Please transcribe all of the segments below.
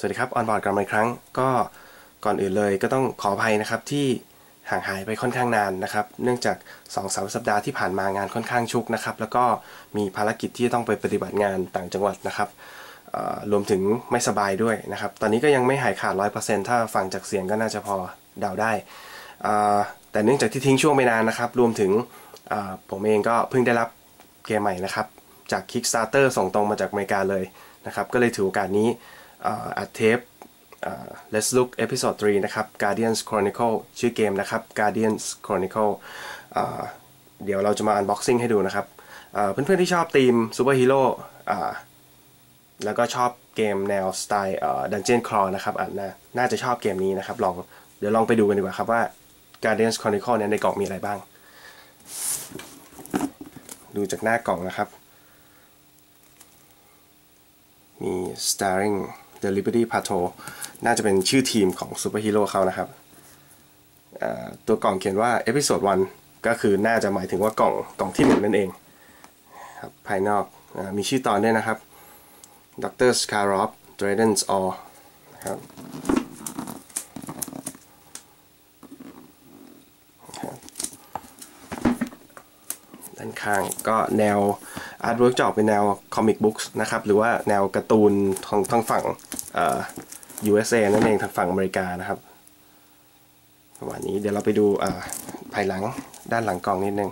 สวัสดีครับออนบอร์ดกันมาอีกครั้งก็ก่อนอื่นเลยก็ต้องขออภัยนะครับที่ห่างหายไปค่อนข้างนานนะครับ เนื่องจาก2อสสัปดาห์ที่ผ่านมางานค่อนข้างชุกนะครับ แล้วก็มีภารกิจที่ต้องไปปฏิบัติงานต่างจังหวัดนะครับรวมถึงไม่สบายด้วยนะครับ ตอนนี้ก็ยังไม่หายขาด 100%ถ้าฟังจากเสียงก็น่าจะพอเดาได้ แต่เนื่องจากที่ทิ้งช่วงไปนานนะครับ รวมถึงผมเองก็เพิ่งได้รับเกมใหม่นะครับ จาก Kickstarter ส่งตรงมาจากอเมริกาเลยนะครับ ก็เลยถือโอกาสนี้ อัดเทป Let's Look Episode 3 นะครับ Guardians Chronicle ชื่อเกมนะครับ Guardians Chronicle เดี๋ยวเราจะมา unboxing ให้ดูนะครับ เพื่อนๆที่ชอบธีมซูเปอร์ฮีโร่แล้วก็ชอบเกมแนวสไตล์ดันเจียนครอนะครับอ่าน่าจะชอบเกมนี้นะครับ ลองเดี๋ยวลองไปดูกันดีกว่าครับว่า Guardians Chronicle เนี่ยในกล่องมีอะไรบ้าง ดูจากหน้ากล่องนะครับ มี starring The Liberty Patrol น่าจะเป็นชื่อทีมของซูเปอร์ฮีโร่เขานะครับตัวกล่องเขียนว่า Episode 1 ก็คือน่าจะหมายถึงว่ากล่องกล่องที่หนึ่งนั่นเองครับภายนอกอมีชื่อตอนด้วยนะครับ Dr. Skarov Dragon's All นะครับด้านข้างก็แนว อาร์ตเวิร์กจะออกเป็นแนวคอมิกบุ๊กส์นะครับ หรือว่าแนวการ์ตูนทางทางฝั่ง USA นั่นเองทางฝั่งอเมริกานะครับประมาณนี้เดี๋ยวเราไปดูภายหลังด้านหลังกล่องนิดนึง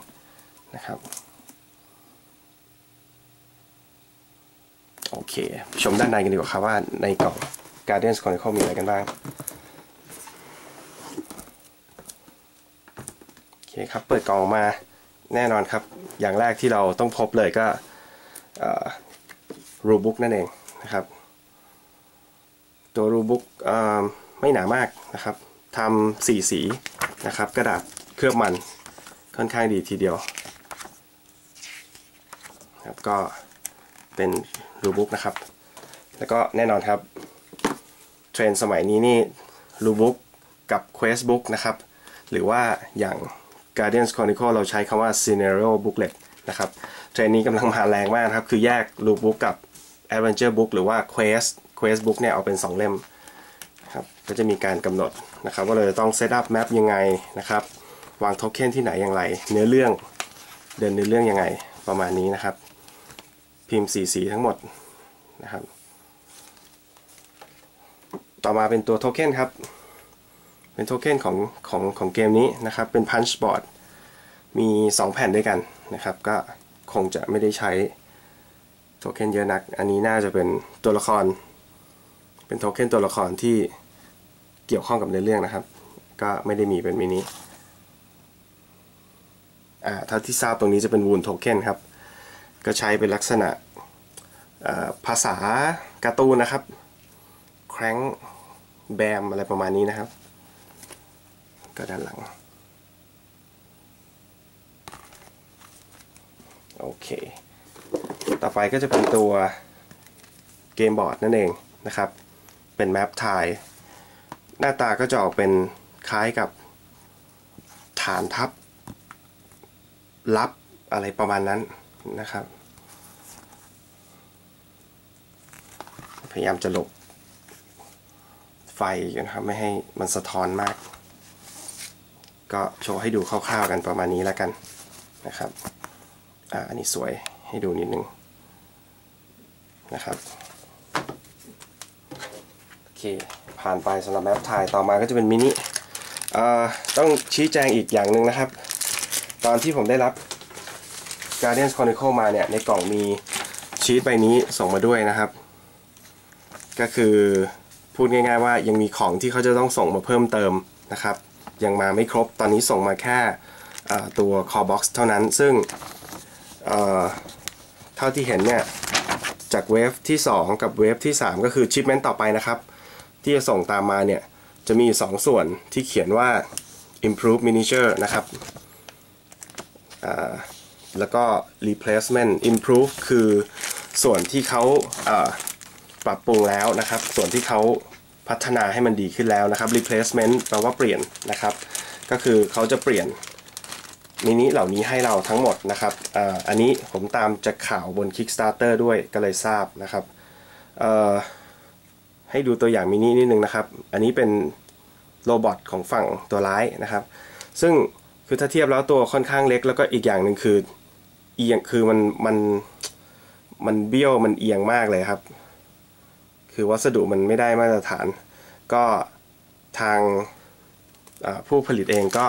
นะครับโอเค ชมด้านในกันดีกว่าครับว่าในกล่อง Guardians Chronicle มีอะไรกันบ้าง โอเคครับ เปิดกล่องมา แน่นอนครับ อย่างแรกที่เราต้องพบเลยก็รูบุ๊กนั่นเองนะครับ ตัวรูบุ๊กไม่หนามากนะครับทำสีสีนะครับ กระดาษเคลือบมันค่อนข้างดีทีเดียวครับก็เป็นรูบุ๊กนะครับ แล้วก็แน่นอนครับ เทรนสมัยนี้นี่รูบุ๊กกับ Quest Book นะครับ หรือว่าอย่าง Guardians Chronicle เราใช้คำว่า Scenario Booklet นะครับเทรนนี้กำลังมาแรงมากครับ คือแยกรูบุ๊กกับ Adventure Book หรือว่า Quest Quest Book เนี่ยเอาเป็น 2 เล่มครับก็จะมีการกำหนดนะครับ ว่าเราจะต้องเซตอัพแมปยังไงนะครับ วางโทเค็นที่ไหนอย่างไร เนื้อเรื่องเดินเนื้อเรื่องยังไงประมาณนี้นะครับ พิมพ์สีสีทั้งหมดนะครับ ต่อมาเป็นตัวโทเค็นครับ เป็นโทเค็นของของของเกมนี้นะครับ เป็นพันช์บอร์ดมี 2 แผ่นด้วยกันนะครับ ก็คงจะไม่ได้ใช้โทเค็นเยอะนัก อันนี้น่าจะเป็นตัวละคร เป็นโทเค็นตัวละครที่เกี่ยวข้องกับเนื้อเรื่องนะครับ ก็ไม่ได้มีเป็นมินิอ่าเท่าที่ทราบตรงนี้จะเป็นวูนโทเค็นครับ ก็ใช้เป็นลักษณะภาษาการ์ตูนนะครับ แครงแบมอะไรประมาณนี้นะครับ ก็ด้านหลัง โอเค ต่อไปก็จะเป็นตัวเกมบอร์ดนั่นเองนะครับ เป็นแมปไทยหน้าตาก็จะออกเป็นคล้ายกับฐานทัพลับอะไรประมาณนั้นนะครับ พยายามจะหลบไฟนะครับ ไม่ให้มันสะท้อนมาก ก็โชว์ให้ดูคร่าวๆกันประมาณนี้แล้วกันนะครับอ่าอันนี้สวยให้ดูนิดนึงนะครับโอเคผ่านไปสำหรับแมปถ่ายต่อมาก็จะเป็นมินิต้องชี้แจงอีกอย่างหนึ่งนะครับ ตอนที่ผมได้รับ Guardians Chronicle มาเนี่ย ในกล่องมีชีตใบนี้ส่งมาด้วยนะครับ ก็คือพูดง่ายๆว่ายังมีของที่เขาจะต้องส่งมาเพิ่มเติมนะครับ ยังมาไม่ครบ ตอนนี้ส่งมาแค่ตัว Core Box เท่านั้น ซึ่งเท่าที่เห็นเนี่ย จากเวฟที่ 2 กับเวฟที่ 3 ก็คือชิปเมนต์ต่อไปนะครับ ที่จะส่งตามมาเนี่ย จะมีอยู่2ส่วนที่เขียนว่า improve miniature นะครับแล้วก็ replacement improve คือส่วนที่เขาปรับปรุงแล้วนะครับ ส่วนที่เขา พัฒนาให้มันดีขึ้นแล้วนะครับ replacement แปลว่าเปลี่ยนนะครับ ก็คือเขาจะเปลี่ยนมินิเหล่านี้ให้เราทั้งหมดนะครับออันนี้ผมตามจากข่าวบน Kickstarter ด้วยก็เลยทราบนะครับ ให้ดูตัวอย่างมินินิดนึงนะครับ อันนี้เป็นโรบอทของฝั่งตัวร้ายนะครับ ซึ่งคือถ้าเทียบแล้วตัวค่อนข้างเล็กแล้วก็อีกอย่างหนึ่งคือเอียงคือมันมันมันเบี้ยวมันเอียงมากเลยครับ คือวัสดุมันไม่ได้มาตรฐาน ก็ทางผู้ผลิตเองก็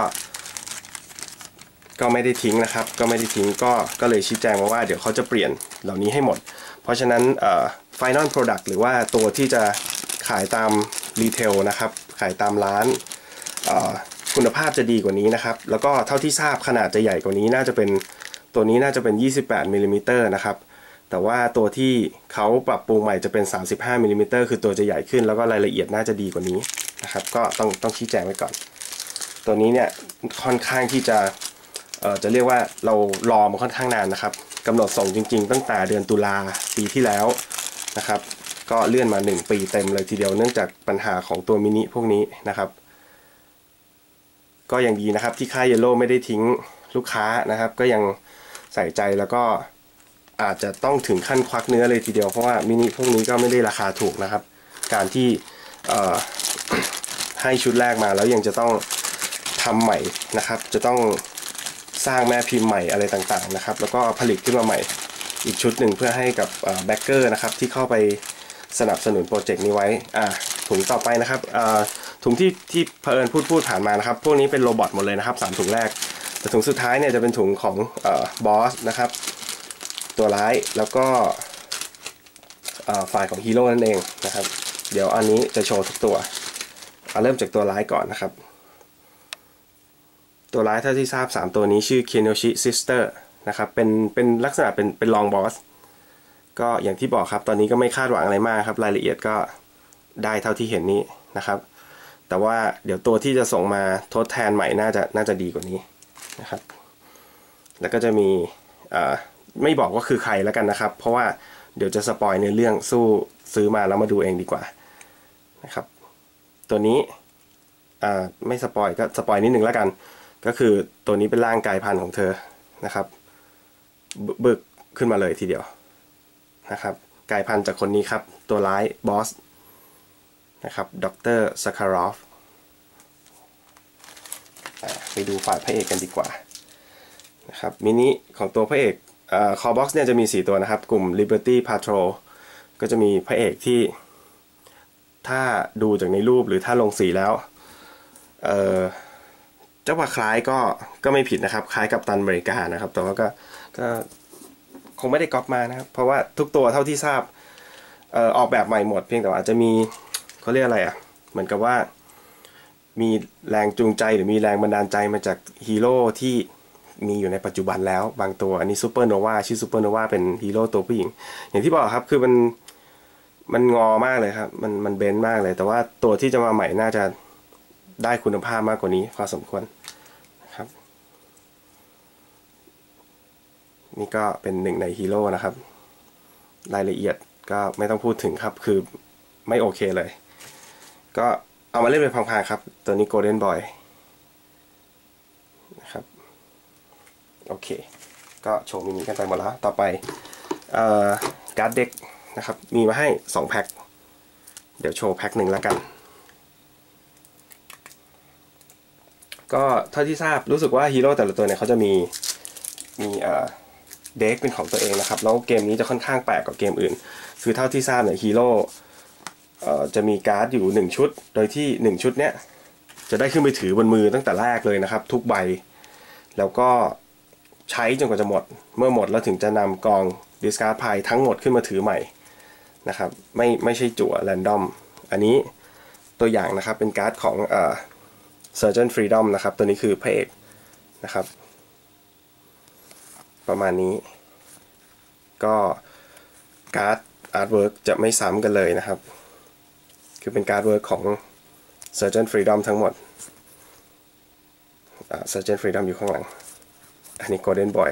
ก็ไม่ได้ทิ้งนะครับ ก็ไม่ได้ทิ้งก็ก็เลยชี้แจงมาว่าเดี๋ยวเขาจะเปลี่ยนเหล่านี้ให้หมด เพราะฉะนั้น Final Product หรือว่าตัวที่จะขายตามรีเทลนะครับ ขายตามร้านคุณภาพจะดีกว่านี้นะครับ แล้วก็เท่าที่ทราบขนาดจะใหญ่กว่านี้น่าจะเป็นตัวนี้น่าจะเป็น 28มิลลิเมตรนะครับ แต่ว่าตัวที่เขาปรับปรุงใหม่จะเป็น 35มิลลิมิเตรคือตัวจะใหญ่ขึ้น แล้วก็รายละเอียดน่าจะดีกว่านี้นะครับ ก็ต้องต้องชี้แจงไว้ก่อน ตัวนี้เนี่ยค่อนข้างที่จะเอ่อจะเรียกว่าเรารอมาค่อนข้างนานนะครับกำหนดส่งจริง ๆ ตั้งแต่เดือนตุลาปีที่แล้วนะครับ ก็เลื่อนมา 1 ปีเต็มเลยทีเดียวเนื่องจากปัญหาของตัวมินิพวกนี้นะครับก็ยังดีนะครับที่ค่ายเยลโล่ไม่ได้ทิ้งลูกค้านะครับ ก็ยังใส่ใจแล้วก็ อาจจะต้องถึงขั้นควักเนื้อเลยทีเดียว เพราะว่ามินิพวกนี้ก็ไม่ได้ราคาถูกนะครับ การที่ให้ชุดแรกมาแล้วยังจะต้องทำใหม่นะครับ จะต้องสร้างแม่พิมพ์ใหม่อะไรต่างๆนะครับ แล้วก็ผลิตขึ้นมาใหม่อีกชุดหนึ่งเพื่อให้กับแบ็กเกอร์นะครับที่เข้าไปสนับสนุนโปรเจกต์นี้ไว้อ่าถุงต่อไปนะครับถุงที่ที่เพอิญพูดพูดผ่านมานะครับ พวกนี้เป็นโรบอทหมดเลยนะครับสามถุงแรก แต่ถุงสุดท้ายเนี่ยจะเป็นถุงของบอสนะครับ ตัวร้ายแล้วก็ฝ่ายของฮีโร่นั่นเองนะครับ เดี๋ยวอันนี้จะโชว์ทุกตัวเอาเริ่มจากตัวร้ายก่อนนะครับ ตัวร้ายเท่าที่ทราบ 3 ตัวนี้ชื่อ k โนชิซิสเตอร์นะครับเป็นเป็นลักษณะเป็นเป็นลองบอสก็อย่างที่บอกครับตอนนี้ก็ไม่คาดหวังอะไรมากครับ รายละเอียดก็ได้เท่าที่เห็นนี้นะครับ แต่ว่าเดี๋ยวตัวที่จะส่งมาทดแทนใหม่น่าจะน่าจะดีกว่านี้นะครับ แล้วก็จะมี ไม่บอกว่าคือใครแล้วกันนะครับ เพราะว่าเดี๋ยวจะสปอยในเรื่องสู้ซื้อมาแล้วมาดูเองดีกว่านะครับ ตัวนี้ไม่สปอยก็สปอยนิดหนึ่งแล้วกัน ก็คือตัวนี้เป็นร่างกายพันธุ์ของเธอนะครับบึกขึ้นมาเลยทีเดียวนะครับกายพันธุ์จากคนนี้ครับ ตัวร้ายบอสนะครับดรสคารอฟไปดูฝ่ายพระเอกกันดีกว่านะครับมินิของตัวพระเอก คอบ็อกซ์เนี่ยจะมี 4 ตัวนะครับ กลุ่ม Liberty Patrol ก็จะมีพระเอกที่ ถ้าดูจากในรูปหรือถ้าลงสีแล้วเจ้าว่าคล้ายก็ก็ไม่ผิดนะครับ คล้ายกับตันอเมริกานะครับ แต่ว่าก็ก็คงไม่ได้ก๊อปมานะครับ เพราะว่าทุกตัวเท่าที่ทราบออออกแบบใหม่หมดเพียงแต่อาจจะมีเขาเรียกอะไรอะ่ะ เหมือนกับว่ามีแรงจูงใจหรือมีแรงบันดาลใจมาจากฮีโร่ที่ มีอยู่ในปัจจุบันแล้วบางตัว อันนี้ซูเปอร์โนวาชื่อซูเปอร์โนวาเป็นฮีโร่ตัวผู้หญิง อย่างที่บอกครับคือมันมันงอมากเลยครับ มันมันเบนมากเลย แต่ว่าตัวที่จะมาใหม่น่าจะได้คุณภาพมากกว่านี้พอสมควรนะครับ นี่ก็เป็นหนึ่งในฮีโร่นะครับ รายละเอียดก็ไม่ต้องพูดถึงครับ คือไม่โอเคเลย ก็เอามาเล่นเป็นพังๆครับ ตัวนี้โกลเด้นบอยนะครับ โอเค ก็โชว์มินิกันไปหมดแล้ว ต่อไปการ์ดเด็กนะครับ มีมาให้ 2 แพ็ค เดี๋ยวโชว์แพ็คหนึ่งแล้วกัน ก็เท่าที่ทราบรู้สึกว่าฮีโร่แต่ละตัวเนี่ยเขาจะมีมีเด็กเป็นของตัวเองนะครับ แล้วเกมนี้จะค่อนข้างแปลกกว่าเกมอื่น คือเท่าที่ทราบเนี่ยฮีโร่จะมีการ์ดอยู่ 1 ชุด โดยที่ 1 ชุดเนี้ยจะได้ขึ้นไปถือบนมือตั้งแต่แรกเลยนะครับ ทุกใบ แล้วก็ ใช้จนกว่าจะหมด เมื่อหมดแล้วถึงจะนำกองดิสการ์ดพายทั้งหมดขึ้นมาถือใหม่นะครับไม่ไม่ใช่จั่วแรนดอมอันนี้ตัวอย่างนะครับเป็นการ์ดของเอ่อ Surgeon Freedom นะครับ ตัวนี้คือพระเอกนะครับ ประมาณนี้ ก็การ์ดอาร์ตเวิร์กจะไม่ซ้ำกันเลยนะครับ คือเป็นการ์ดเวิร์กของ Surgeon Freedom ทั้งหมด Surgeon Freedom อยู่ข้างหลัง อันนี้ Golden Boy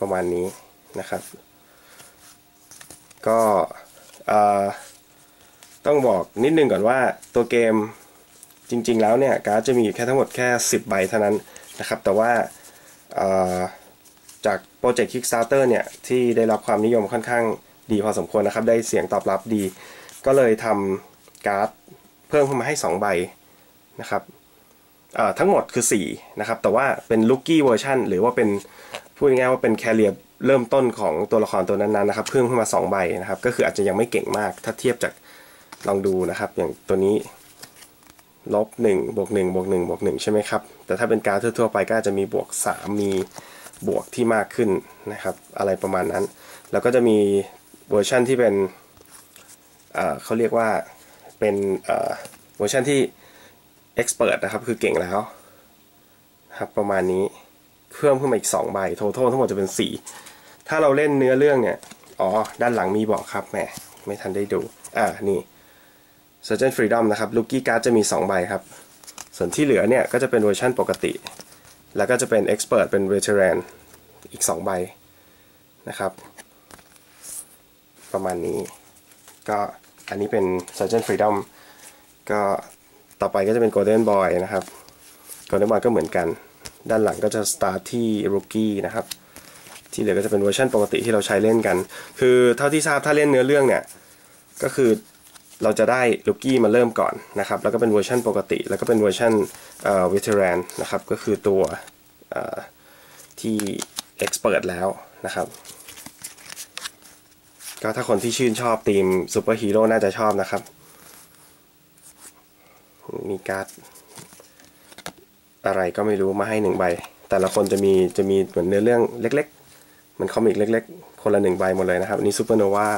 ประมาณนี้นะครับ ก็ต้องบอกนิดนึงก่อนว่าตัวเกมจริง ๆ แล้วเนี่ยการ์ดจะมีแค่ทั้งหมดแค่ 10 ใบเท่านั้นนะครับ แต่ว่าจากโปรเจกต์ Kickstarter เนี่ย ที่ได้รับความนิยมค่อนข้างดีพอสมควรนะครับ ได้เสียงตอบรับดี ก็เลยทำการ์ดเพิ่มขึ้นมาให้ 2 ใบนะครับ ทั้งหมดคือ 4 นะครับ แต่ว่าเป็นลูกี้เวอร์ชันหรือว่าเป็นพูดง่ายๆว่าเป็นแคเรียเริ่มต้นของตัวละครตัวนั้นๆนะครับ เพิ่มขึ้นมา 2 ใบนะครับ ก็คืออาจจะยังไม่เก่งมาก ถ้าเทียบจากลองดูนะครับ อย่างตัวนี้ลบ1บวก1บวก1บวก1ใช่ไหมครับ แต่ถ้าเป็นการทั่วๆไปก็จะมีบวก 3 มีบวกที่มากขึ้นนะครับ อะไรประมาณนั้น แล้วก็จะมีเวอร์ชันที่เป็นเขาเรียกว่าเป็นเวอร์ชันที่ expert นะครับ คือเก่งแล้วครับประมาณนี้เพิ่มขึ้นมาอีก2ใบโทททั้งหมดจะเป็น 4 ถ้าเราเล่นเนื้อเรื่องเนี่ย อ๋อ ด้านหลังมีบอกครับแหมไม่ทันได้ดู อ่านี่ Surgeon Freedom นะครับ Lucky Card จะมี 2 ใบครับ ส่วนที่เหลือเนี่ย ก็จะเป็นเวอร์ชันปกติ แล้วก็จะเป็น Expert เป็น Veteran อีก 2 ใบนะครับ ประมาณนี้ ก็อันนี้เป็น Surgeon Freedom ก็ ต่อไปก็จะเป็น Golden Boy นะครับ Golden Boy ก็เหมือนกัน ด้านหลังก็จะ start ที่ Rookie นะครับ ที่เหลือก็จะเป็นเวอร์ชันปกติที่เราใช้เล่นกัน คือเท่าที่ทราบถ้าเล่นเนื้อเรื่องเนี่ย ก็คือเราจะได้ลูกี้มาเริ่มก่อนนะครับ แล้วก็เป็นเวอร์ชันปกติ แล้วก็เป็นเวอร์ชันเอ่อเวเทเรนนะครับ ก็คือตัวที่ expert แล้วนะครับ ก็ถ้าคนที่ชื่นชอบทีมซูเปอร์ฮีโร่น่าจะชอบนะครับ มีการ์ดอะไรก็ไม่รู้มาให้หนึ่งใบ แต่ละคนจะมีจะมีเหมือนเนื้อเรื่องเล็กๆเหมือนคอมิกเล็ก ๆ คนละหนึ่งใบหมดเลยนะครับนี่ซูเปอร์โนวา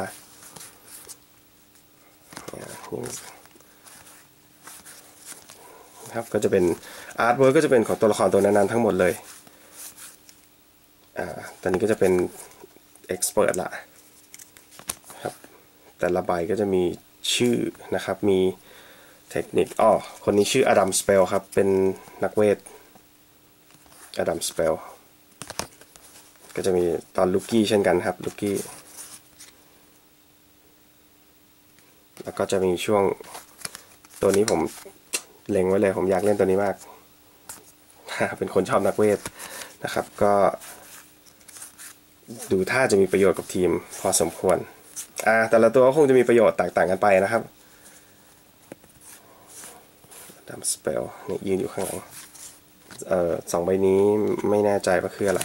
ครับก็จะเป็นอาร์ตเวิร์กก็จะเป็นของตัวละครตัวนั้นๆทั้งหมดเลย อ่า ตอนนี้ก็จะเป็นเอ็กซ์เพรสละครับ แต่ละใบก็จะมีชื่อนะครับ มี เทคนิคอ๋อคนนี้ชื่ออดัมสเปลครับ เป็นนักเวทอดัมสเปลก็จะมีตอนลูกี้เช่นกันครับลูกี้แล้วก็จะมีช่วงตัวนี้ผมเล็งไว้เลย ผมอยากเล่นตัวนี้มาก เป็นคนชอบนักเวทนะครับ ก็ ดูท่าจะมีประโยชน์กับทีม พอสมควรอ่าแต่ละตัวก็คงจะมีประโยชน์แตกต่างกันไปนะครับ ดัมสเปลนี่ยืนอยู่ข้างหลังเอ่อสองใบนี้ไม่แน่ใจว่าคืออะไร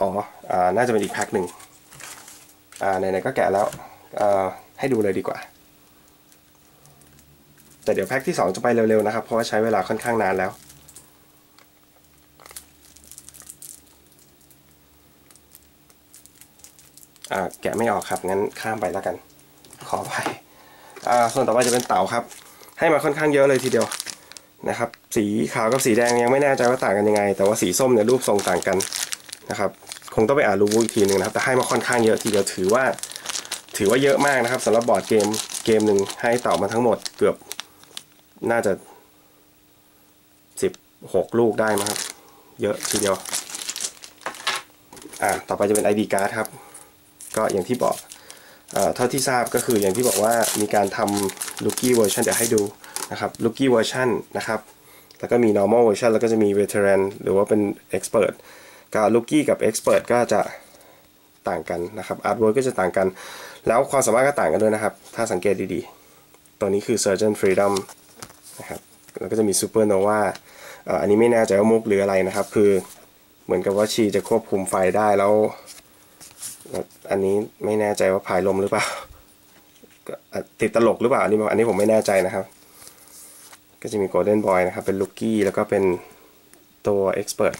อ๋ออ่าน่าจะเป็นอีกแพ็คหนึ่งอ่าไหนๆก็แกะแล้วให้ดูเลยดีกว่า แต่เดี๋ยวแพ็คที่ 2 จะไปเร็วๆนะครับ เพราะว่าใช้เวลาค่อนข้างนานแล้วแกะไม่ออกครับ งั้นข้ามไปแล้วกัน ขอไป ส่วนต่อไปจะเป็นเต่าครับ ให้มาค่อนข้างเยอะเลยทีเดียวนะครับ สีขาวกับสีแดงยังไม่แน่ใจว่าต่างกันยังไง แต่ว่าสีส้มเนี่ยรูปทรงต่างกันนะครับ คงต้องไปอ่านรูปอีกทีหนึ่งนะครับ แต่ให้มาค่อนข้างเยอะทีเดียวถือว่า ถือว่าเยอะมากนะครับสำหรับบอร์ดเกมเกมหนึ่งให้เต่อมาทั้งหมดเกือบน่าจะสิบหกลูกได้นะครับ เยอะทีเดียว อ่าต่อไปจะเป็น ID card ครับ ก็อย่างที่บอก เท่าที่ทราบก็คืออย่างที่บอกว่ามีการทำ Rookie Version เดี๋ยวให้ดูนะครับ Rookie Version นะครับแล้วก็มี Normal Version แล้วก็จะมี Veteran หรือว่าเป็น Expert ก็ Rookie กับ Expert ก็จะต่างกันนะครับ Artwork ก็จะต่างกัน แล้วความสามารถก็ต่างกันด้วยนะครับ ถ้าสังเกตดีๆ ตัวนี้คือ Surgeon Freedom นะครับแล้วก็จะมี Supernova อันนี้ไม่แน่ใจว่ามุกหรืออะไรนะครับ คือเหมือนกับว่าชีจะควบคุมไฟได้แล้ว อันนี้ไม่แน่ใจว่าพายลมหรือเปล่าติดตลกหรือเปล่าอันนี้อันนี้ผมไม่แน่ใจนะครับ ก็จะมี Golden Boy นะครับ เป็น Rookie แล้วก็เป็นตัว Expert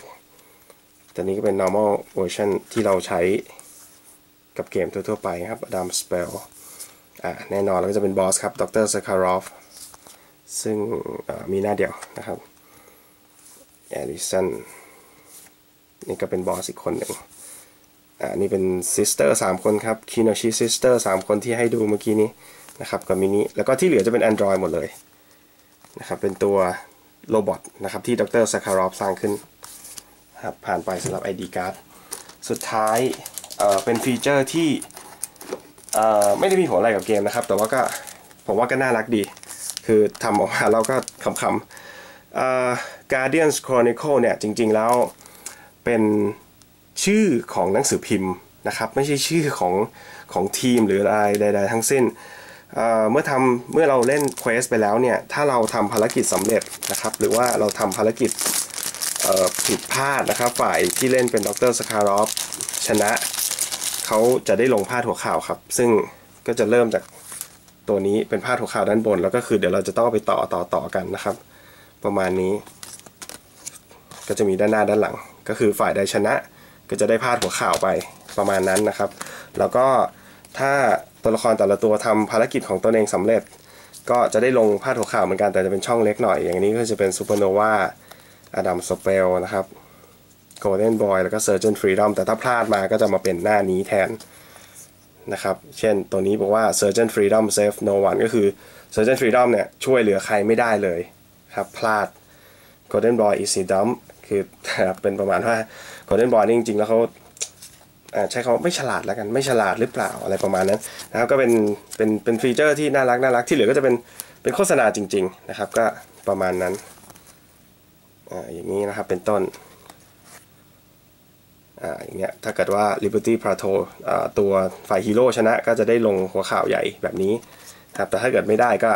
แต่นี้ก็เป็น normal version ที่เราใช้กับเกมทั่วๆไปครับดัมสเปลอ่าแน่นอนแล้วก็จะเป็นบอสครับดรสคารอฟซึ่งมีหน้าเดียวนะครับแอริสันนี่ก็เป็นบอสอีกคนหนึ่ง อ่านี่เป็นซิสเตอร์สามคนครับคิโนชิซิสเตอร์สามคนที่ให้ดูเมื่อกี้นี้นะครับกับมินิแล้วก็ที่เหลือจะเป็น Android หมดเลยนะครับเป็นตัวโรบอทนะครับที่ดรสคารอฟสร้างขึ้นครับผ่านไปสำหรับ ID card สุดท้ายเป็นฟีเจอร์ที่ไม่ได้มีผลอะไรกับเกมนะครับ แต่ว่าก็ผมว่าก็น่ารักดี คือทำออกมาแล้วก็ขำๆ Guardians Chronicle เนี่ยจริงๆแล้วเป็น ชื่อของหนังสือพิมพ์นะครับ ไม่ใช่ชื่อของของทีมหรืออะไรใด ๆ ทั้งสิ้นเเมื่อทำเมื่อเราเล่นเควสไปแล้วเนี่ย ถ้าเราทำภารกิจสำเร็จนะครับ หรือว่าเราทำภารกิจผิดพลาดนะครับ ฝ่ายที่เล่นเป็นดรสคารอฟชนะ เขาจะได้ลงพาดหัวข่าวครับ ซึ่งก็จะเริ่มจากตัวนี้เป็นพาดหัวข่าวด้านบน แล้วก็คือเดี๋ยวเราจะต้องไปต่อต่อต่อกันนะครับ ประมาณนี้ ก็จะมีด้านหน้าด้านหลัง ก็คือฝ่ายใดชนะ ก็จะได้พาดหัวข่าวไปประมาณนั้นนะครับ แล้วก็ถ้าตัวละครแต่ละตัวทำภารกิจของตนเองสำเร็จ ก็จะได้ลงพาดหัวข่าวเหมือนกันแต่จะเป็นช่องเล็กหน่อย อย่างนี้ก็จะเป็นซูเปอร์โนวาอดัมสเปลนะครับ Golden Boy แล้วก็ Surgeon Freedom แต่ถ้าพลาดมาก็จะมาเป็นหน้านี้แทนนะครับ เช่นตัวนี้บอกว่า Surgeon Freedom save no one ก็คือ Surgeon Freedom เนี่ยช่วยเหลือใครไม่ได้เลยครับ พลาด Golden Boy is a dumb คือเป็นประมาณว่า Golden Boy นี่จริงๆแล้วเขาใช้คำว่าไม่ฉลาดแล้วกันไม่ฉลาดหรือเปล่าอะไรประมาณนั้นนะครับก็เป็นเป็นเป็นฟีเจอร์ที่น่ารักน่ารักที่เหลือก็จะเป็นเป็นโฆษณาจริง ๆนะครับ ก็ประมาณนั้นอ่าอย่างนี้นะครับเป็นต้นอ่าอย่างเงี้ยถ้าเกิดว่า Liberty Plateau อ่าตัวฝ่ายฮีโร่ชนะก็จะได้ลงหัวข่าวใหญ่แบบนี้ครับแต่ถ้าเกิดไม่ได้ก็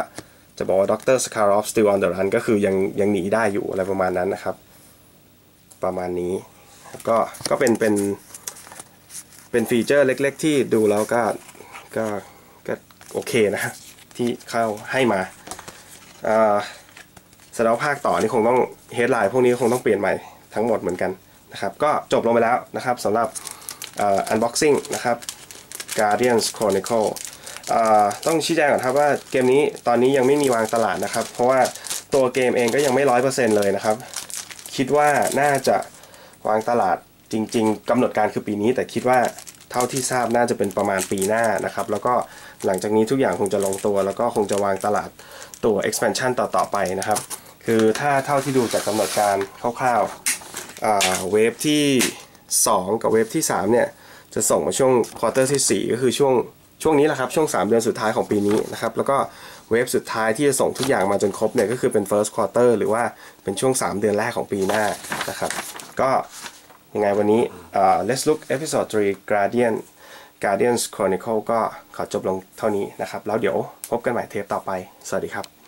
จะบอกว่า Dr. Skarov still on the run ก็คือยังยังหนีได้อยู่อะไรประมาณนั้นนะครับ ประมาณนี้ ก็ก็เป็นเป็นเป็นฟีเจอร์เล็ก ๆ ที่ดูแล้วก็ก็ก็โอเคนะที่เข้าให้มาอ่าแสดงว่าภาคต่อนี่คงต้องเฮดไลน์พวกนี้คงต้องเปลี่ยนใหม่ทั้งหมดเหมือนกันนะครับก็จบลงไปแล้วนะครับสำหรับอ่อ unboxing นะครับ Guardians Chronicle ต้องชี้แจงก่อนครับว่าเกมนี้ตอนนี้ยังไม่มีวางตลาดนะครับ เพราะว่าตัวเกมเองก็ยังไม่ร้อยเปอร์เซ็นต์เลยนะครับ คิดว่าน่าจะวางตลาดจริง ๆกำหนดการคือปีนี้ แต่คิดว่าเท่าที่ทราบน่าจะเป็นประมาณปีหน้านะครับ แล้วก็หลังจากนี้ทุกอย่างคงจะลงตัว แล้วก็คงจะวางตลาดตัว expansion ต่อๆไปนะครับ คือถ้าเท่าที่ดูจากกำหนดการคร่าวๆเวฟที่ 2 กับเวฟที่ 3 เนี่ย จะส่งมาช่วงควอเตอร์ที่ 4 ก็คือช่วงช่วงนี้แหละครับ ช่วง 3 เดือนสุดท้ายของปีนี้นะครับ แล้วก็ เวฟสุดท้ายที่จะส่งทุกอย่างมาจนครบเนี่ยก็คือเป็น first quarter หรือว่าเป็นช่วง 3 เดือนแรกของปีหน้านะครับ ก็ยังไงวันนี้อ่า let's look episode 3 Guardian Guardians Chronicle ก็ขอจบลงเท่านี้นะครับ แล้วเดี๋ยวพบกันใหม่เทปต่อไป สวัสดีครับ